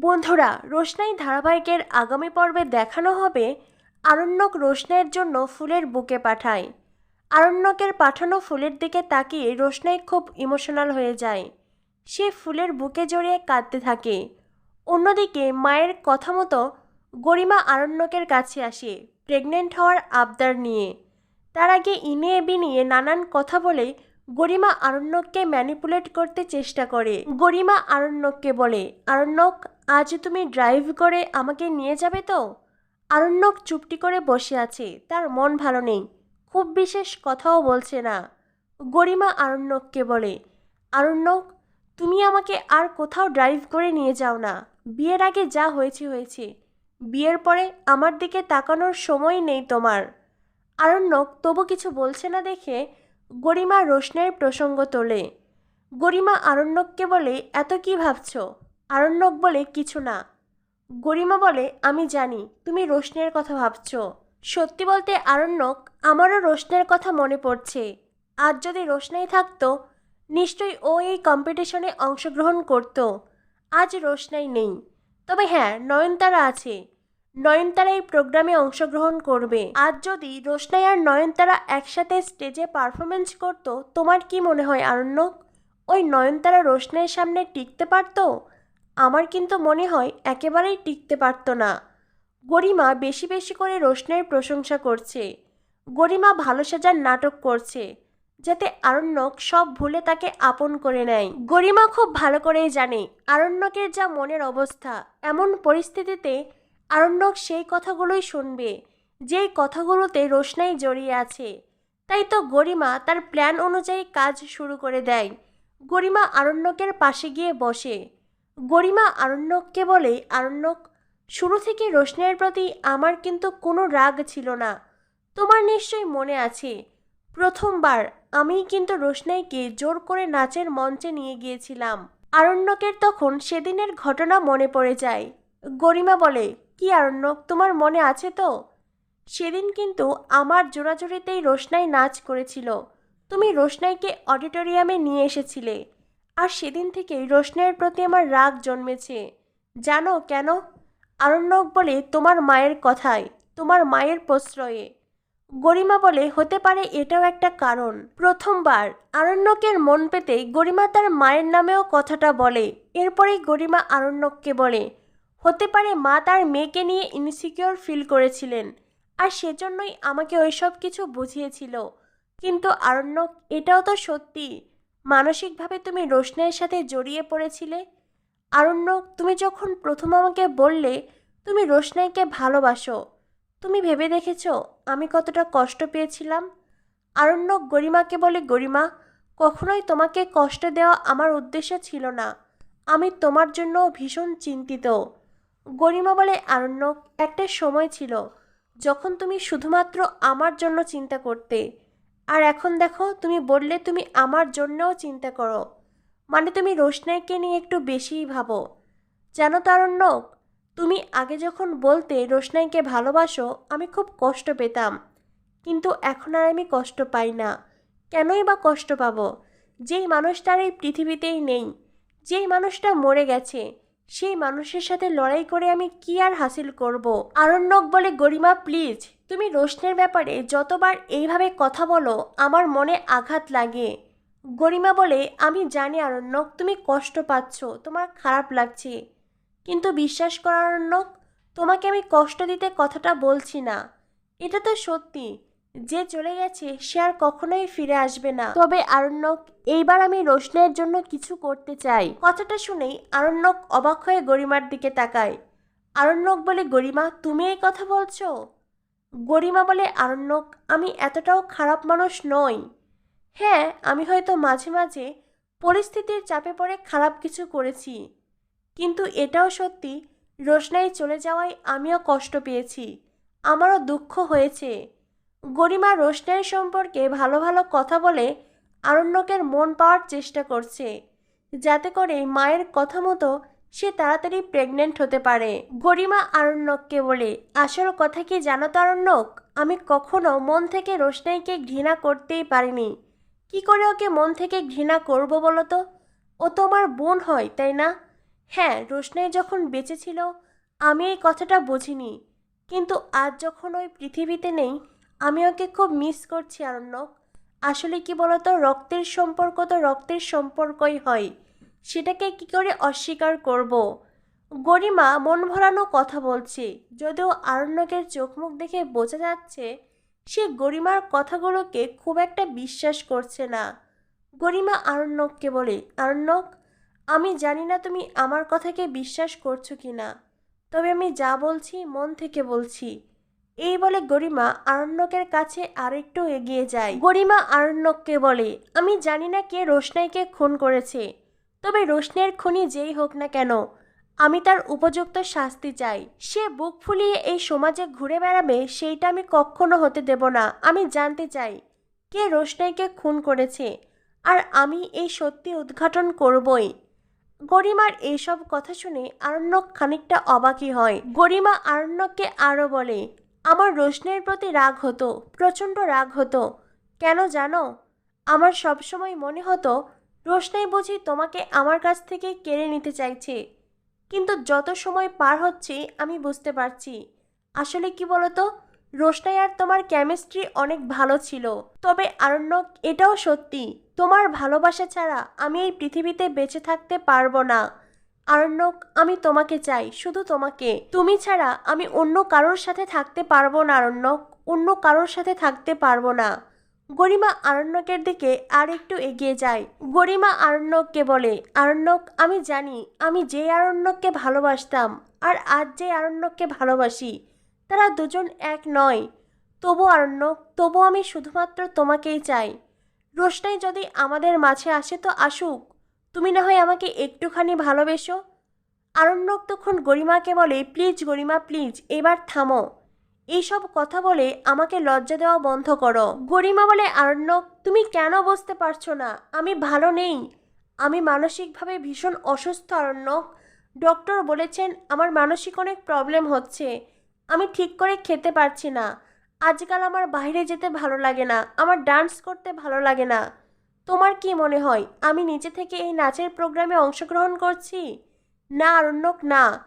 বন্ধুরা, রোশনাই ধারাবাহিকের আগামী পর্বে দেখানো হবে আরণ্যক রোশনাইয়ের জন্য ফুলের বুকে পাঠায়। আরণ্যকের পাঠানো ফুলের দিকে তাকিয়ে রোশনাই খুব ইমোশনাল হয়ে যায়। সে ফুলের বুকে জড়িয়ে কাঁদতে থাকে। অন্যদিকে মায়ের কথা মতো গরিমা আরণ্যকের কাছে আসে, প্রেগনেন্ট হওয়ার আবদার নিয়ে। তার আগে ইনিয়ে বিনিয়ে নানান কথা বলে গরিমা আরণ্যককে ম্যানিপুলেট করতে চেষ্টা করে। গরিমা আরণ্যককে বলে, আরণ্যক আজ তুমি ড্রাইভ করে আমাকে নিয়ে যাবে তো? আরণ্যক চুপটি করে বসে আছে, তার মন ভালো নেই, খুব বিশেষ কথাও বলছে না। গরিমা আরণ্যককে বলে, আরণ্যক, তুমি আমাকে আর কোথাও ড্রাইভ করে নিয়ে যাও না। বিয়ের আগে যা হয়েছে হয়েছে। বিয়ের পরে আমার দিকে তাকানোর সময় নেই তোমার আরণ্যক তবু কিছু বলছে না দেখে গরিমা রোশনের প্রসঙ্গ তোলে। গরিমা আরণ্যককে বলে, এত কি ভাবছ? আরণ্যক বলে কিছু না। গরিমা বলে, আমি জানি, তুমি রোশনের কথা ভাবছ। সত্যি বলতে আরণ্যক, আমারও রোশনের কথা মনে পড়ছে। আজ যদি রোশনাই থাকতো, নিশ্চয়ই ও এই কম্পিটিশনে অংশগ্রহণ করত। আজ রোশনাই নেই। তবে হ্যাঁ নয়নতারা আছে। নয়নতারা এই প্রোগ্রামে অংশগ্রহণ করবে। আজ যদি রোশনাই আর নয়নতারা একসাথে স্টেজে পারফরমেন্স করত, তোমার কি মনে হয় আরণ্যক? ওই নয়নতারা রোশনাইয়ের সামনে টিকতে পারতো? আমার কিন্তু মনে হয় একেবারেই টিকতে পারতো না। গরিমা বেশি বেশি করে রোশনের প্রশংসা করছে। গরিমা ভালো সাজার নাটক করছে, যাতে আরণ্যক সব ভুলে তাকে আপন করে নেয়। গরিমা খুব ভালো করেই জানে আরণ্যকের যা মনের অবস্থা। এমন পরিস্থিতিতে আরণ্যক সেই কথাগুলোই শুনবে, যেই কথাগুলোতে রোশনাই জড়িয়ে আছে। তাই তো গরিমা তার প্ল্যান অনুযায়ী কাজ শুরু করে দেয়। গরিমা আরণ্যকের পাশে গিয়ে বসে। গরিমা আরণ্যককে বলে, আরণ্যক, শুরু থেকে রোশনের প্রতি আমার কিন্তু কোনো রাগ ছিল না। তোমার নিশ্চয়ই মনে আছে। প্রথমবার আমি কিন্তু রোশনাইকে জোর করে নাচের মঞ্চে নিয়ে গিয়েছিলাম। আরণ্যকের তখন সেদিনের ঘটনা মনে পড়ে যায়। গরিমা বলে, কি আরণ্যক, তোমার মনে আছে তো? সেদিন কিন্তু আমার জোড়াজোড়িতেই রোশনাই নাচ করেছিল। তুমি রোশনাইকে অডিটোরিয়ামে নিয়ে এসেছিলে। আর সেদিন থেকেই রোশনাইয়ের প্রতি আমার রাগ জন্মেছে। জানো কেন? আরণ্যক বলে, তোমার মায়ের কথায় তোমার মায়ের প্রশ্রয়ে। গরিমা বলে, হতে পারে এটাও একটা কারণ। প্রথমবার আরণ্যকের মন পেতে গরিমা তার মায়ের নামেও কথাটা বলে। এরপরেই গরিমা আরণ্যককে বলে, হতে পারে মা তার মেয়েকে নিয়ে ইনসিকিওর ফিল করেছিলেন আর সেজন্যই আমাকে ওইসব কিছু বুঝিয়েছিল। কিন্তু আরণ্যক, এটাও তো সত্যি। মানসিকভাবে তুমি রোশনের সাথে জড়িয়ে পড়েছিলে? আরণ্যক তুমি যখন প্রথম আমাকে বললে, তুমি রোশনাইকে ভালোবাসো, তুমি ভেবে দেখেছ আমি কতটা কষ্ট পেয়েছিলাম? আরণ্যক গরিমাকে বলে, গরিমা, কখনোই তোমাকে কষ্ট দেওয়া আমার উদ্দেশ্য ছিল না। আমি তোমার জন্য ভীষণ চিন্তিত। গরিমা বলে, আরণ্যক, একটা সময় ছিল যখন তুমি শুধুমাত্র আমার জন্য চিন্তা করতে আর এখন দেখো, তুমি বললে তুমি আমার জন্যও চিন্তা করো। মানে তুমি রোশনাইকে নিয়ে একটু বেশিই ভাবো। জানো তারণ্যক তুমি আগে যখন বলতে রোশনাইকে ভালোবাসো, আমি খুব কষ্ট পেতাম। কিন্তু এখন আর আমি কষ্ট পাই না। কেনই বা কষ্ট পাবো? যেই মানুষটার এই পৃথিবীতেই নেই, যেই মানুষটা মরে গেছে সেই মানুষের সাথে লড়াই করে আমি কি আর হাসিল করব? আরণ্যক বলে, গরিমা প্লিজ তুমি রোশনের ব্যাপারে যতবার এইভাবে কথা বলো, আমার মনে আঘাত লাগে। গরিমা বলে, আমি জানি আরণ্যক, তুমি কষ্ট পাচ্ছ, তোমার খারাপ লাগছে। কিন্তু বিশ্বাস করার আরণ্যক, তোমাকে আমি কষ্ট দিতে কথাটা বলছি না। এটা তো সত্যি। যে চলে গেছে, সে আর কখনোই ফিরে আসবে না। তবে আরণ্যক, এইবার আমি রোশনের জন্য কিছু করতে চাই। কথাটা শুনেই আরণ্যক অবাক হয়ে গরিমার দিকে তাকায়। আরণ্যক বলে, গরিমা, তুমি এই কথা বলছো? গরিমা বলে, আরণ্যক, আমি এতটাও খারাপ মানুষ নই। হ্যাঁ আমি হয়তো মাঝে মাঝে পরিস্থিতির চাপে পড়ে খারাপ কিছু করেছি। কিন্তু এটাও সত্যি, রোশনাই চলে যাওয়ায় আমিও কষ্ট পেয়েছি। আমারও দুঃখ হয়েছে। গরিমা রোশনের সম্পর্কে ভালো ভালো কথা বলে আরণ্যকের মন পাওয়ার চেষ্টা করছে, যাতে করে মায়ের কথা মতো সে তাড়াতাড়ি প্রেগনেন্ট হতে পারে। গরিমা আরণ্যককে বলে, আসল কথা কি জানো তো আরণ্যক? আমি কখনো মন থেকে রোশনাইকে ঘৃণা করতেই পারিনি। কি করে ওকে মন থেকে ঘৃণা করব বলো তো? ও তো আমার বোন হয়, তাই না? হ্যাঁ রোশনাই যখন বেঁচে ছিল, আমি এই কথাটা বুঝিনি। কিন্তু আজ যখন ওই পৃথিবীতে নেই আমি ওকে খুব মিস করছি আরণ্যক আসলে কি বলতো, রক্তের সম্পর্ক তো রক্তের সম্পর্কই হয়। সেটাকে কি করে অস্বীকার করব। গরিমা মন ভরানো কথা বলছে। যদিও আরণ্যকের চোখ মুখ দেখে বোঝা যাচ্ছে, সে গরিমার কথাগুলোকে খুব একটা বিশ্বাস করছে না। গরিমা আরণ্যককে বলে, আরণ্যক, আমি জানি না তুমি আমার কথাকে বিশ্বাস করছ কি না তবে আমি যা বলছি, মন থেকে বলছি। এই বলে গরিমা আরণ্যকের কাছে আরেকটু এগিয়ে যায়। গরিমা আরণ্যককে বলে, আমি জানি না কে রোশনাইকে খুন করেছে, তবে রোশনের খুনি যেই হোক না কেন, আমি তার উপযুক্ত শাস্তি চাই। সে বুক ফুলিয়ে এই সমাজে ঘুরে বেড়াবে সেইটা আমি কখনো হতে দেব না। আমি জানতে চাই, কে রোশনাইকে খুন করেছে, আর আমি এই সত্যি উদ্ঘাটন করবই গরিমার এইসব কথা শুনে আরণ্যক খানিকটা অবাকই হয়। গরিমা আরণ্যককে আরও বলে আমার রোশনের প্রতি রাগ হতো, প্রচণ্ড রাগ হতো। কেন জানো? আমার সবসময় মনে হতো, রোশনাই বুঝি তোমাকে আমার কাছ থেকে কেড়ে নিতে চাইছে। কিন্তু যত সময় পার হচ্ছে, আমি বুঝতে পারছি। আসলে কি বলতো? রোশনাই আর তোমার কেমিস্ট্রি অনেক ভালো ছিল। তবে আরণ্যক, এটাও সত্যি, তোমার ভালোবাসা ছাড়া আমি এই পৃথিবীতে বেঁচে থাকতে পারব না। আরণ্যক, আমি তোমাকে চাই, শুধু তোমাকে। তুমি ছাড়া আমি অন্য কারোর সাথে থাকতে পারব না, আরণ্যক, অন্য কারোর সাথে থাকতে পারব না। গরিমা আরণ্যকের দিকে আর একটু এগিয়ে যায়। গরিমা আরণ্যককে বলে, আরণ্যক, আমি জানি, আমি যে আরণ্যককে ভালোবাসতাম আর আজ যে আরণ্যককে ভালোবাসি, তারা দুজন এক নয়। তবু আরণ্যক, তবু আমি শুধুমাত্র তোমাকেই চাই। রোশনাই যদি আমাদের মাঝে আসে তো আসুক। তুমি না হয় আমাকে একটুখানি ভালোবেসো? আরণ্যক তখন গরিমাকে বলে, প্লিজ গরিমা, প্লিজ, এবার থামো। এইসব কথা বলে আমাকে লজ্জা দেওয়া বন্ধ করো। গরিমা বলে, আরণ্যক, তুমি কেন বুঝতে পারছ না? আমি ভালো নেই। আমি মানসিকভাবে ভীষণ অসুস্থ, আরণ্যক। ডক্টর বলেছেন আমার মানসিক অনেক প্রবলেম হচ্ছে। আমি ঠিক করে খেতে পারছি না। আজকাল আমার বাইরে যেতে ভালো লাগে না। আমার ডান্স করতে ভালো লাগে না। তোমার কি মনে হয়? আমি নিজে থেকে এই নাচের প্রোগ্রামে অংশগ্রহণ করছি? না, আরণ্যক, না।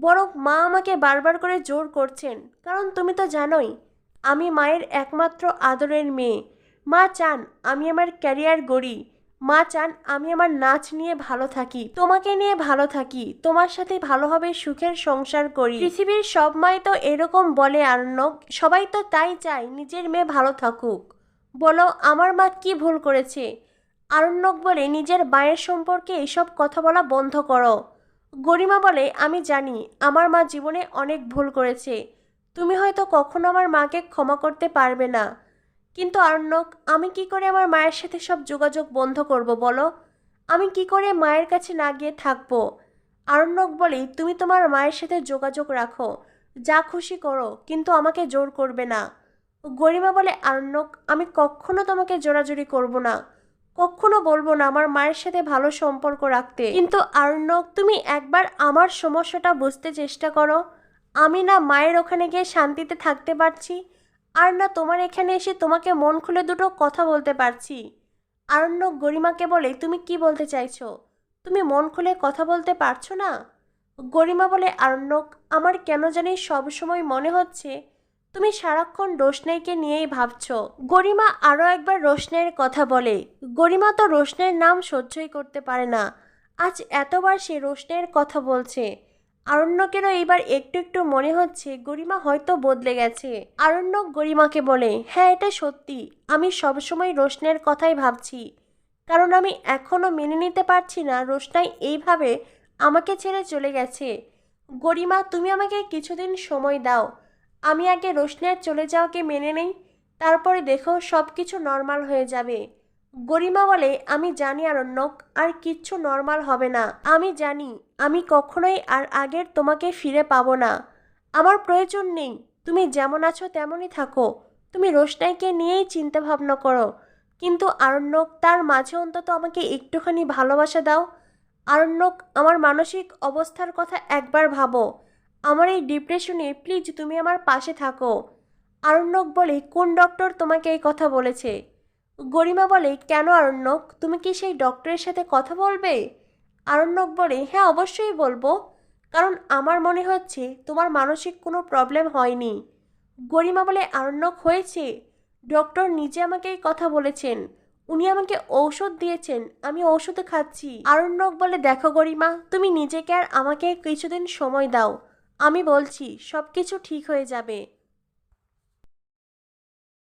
বরং মা আমাকে বারবার করে জোর করছেন। কারণ তুমি তো জানোই, আমি মায়ের একমাত্র আদরের মেয়ে। মা চান আমি আমার ক্যারিয়ার গড়ি। মা চান আমি আমার নাচ নিয়ে ভালো থাকি। তোমাকে নিয়ে ভালো থাকি। তোমার সাথে ভালোভাবে সুখের সংসার করি। পৃথিবীর সব মাই তো এরকম বলে আরণ্যক। সবাই তো তাই চায়, নিজের মেয়ে ভালো থাকুক। বলো, আমার মা কি ভুল করেছে? আরণ্যক বলে, নিজের মায়ের সম্পর্কে এসব কথা বলা বন্ধ করো। গরিমা বলে, আমি জানি, আমার মা জীবনে অনেক ভুল করেছে। তুমি হয়তো কখনো আমার মাকে ক্ষমা করতে পারবে না। কিন্তু আরণ্যক, আমি কি করে আমার মায়ের সাথে সব যোগাযোগ বন্ধ করব বলো? আমি কি করে মায়ের কাছে না গিয়ে থাকব? আরণ্যক বলে, তুমি তোমার মায়ের সাথে যোগাযোগ রাখো। যা খুশি করো, কিন্তু আমাকে জোর করবে না। গরিমা বলে আরণ্যক আমি কখনো তোমাকে জোরাজুরি করব না। কখনো বলব না আমার মায়ের সাথে ভালো সম্পর্ক রাখতে। কিন্তু আরণ্যক তুমি একবার আমার সমস্যাটা বুঝতে চেষ্টা করো। আমি না মায়ের ওখানে গিয়ে শান্তিতে থাকতে পারছি, আর না তোমার এখানে এসে তোমাকে মন খুলে দুটো কথা বলতে পারছি। আরণ্যক গরিমাকে বলে, তুমি কি বলতে চাইছো? তুমি মন খুলে কথা বলতে পারছ না? গরিমা বলে আরণ্যক আমার কেন জানি সবসময় মনে হচ্ছে তুমি সারাক্ষণ রোশনাইকে নিয়েই ভাবছ। গরিমা আরও একবার রোশনাইয়ের কথা বলে। গরিমা তো রোশনাইয়ের নাম সহ্যই করতে পারে না। আজ এতবার সে রোশনাইয়ের কথা বলছে। আরণ্যকেরও এইবার একটু একটু মনে হচ্ছে গরিমা হয়তো বদলে গেছে। আরণ্যক গরিমাকে বলে হ্যাঁ এটা সত্যি। আমি সবসময় রোশনের কথাই ভাবছি। কারণ আমি এখনও মেনে নিতে পারছি না রোশনাই এইভাবে আমাকে ছেড়ে চলে গেছে। গরিমা, তুমি আমাকে কিছুদিন সময় দাও। আমি আগে রোশনের চলে যাওয়াকে মেনে নেই, তারপরে দেখো সব কিছু নর্মাল হয়ে যাবে। গরিমা বলে, আমি জানি আরণ্যক, আর কিচ্ছু নর্মাল হবে না। আমি জানি, আমি কখনোই আর আগের তোমাকে ফিরে পাবো না। আমার প্রয়োজন নেই, তুমি যেমন আছো তেমনই থাকো। তুমি রোশনাইকে নিয়েই চিন্তা ভাবনা করো। কিন্তু আরণ্যক, তার মাঝে অন্তত আমাকে একটুখানি ভালোবাসা দাও। আরণ্যক, আমার মানসিক অবস্থার কথা একবার ভাবো। আমার এই ডিপ্রেশনে প্লিজ তুমি আমার পাশে থাকো। আরণ্যক বলে, কোন ডক্টর তোমাকে এই কথা বলেছে? গরিমা বলে, কেন আরণ্যক? তুমি কি সেই ডক্টরের সাথে কথা বলবে? আরণ্যক বলে হ্যাঁ অবশ্যই বলব। কারণ আমার মনে হচ্ছে তোমার মানসিক কোনো প্রবলেম হয়নি। গরিমা বলে, আরণ্যক হয়েছে। ডক্টর নিজে আমাকে এই কথা বলেছেন। উনি আমাকে ঔষধ দিয়েছেন। আমি ঔষধ খাচ্ছি। আরণ্যক বলে, দেখো গরিমা, তুমি নিজেকে আর আমাকে কিছুদিন সময় দাও। আমি বলছি সব কিছু ঠিক হয়ে যাবে।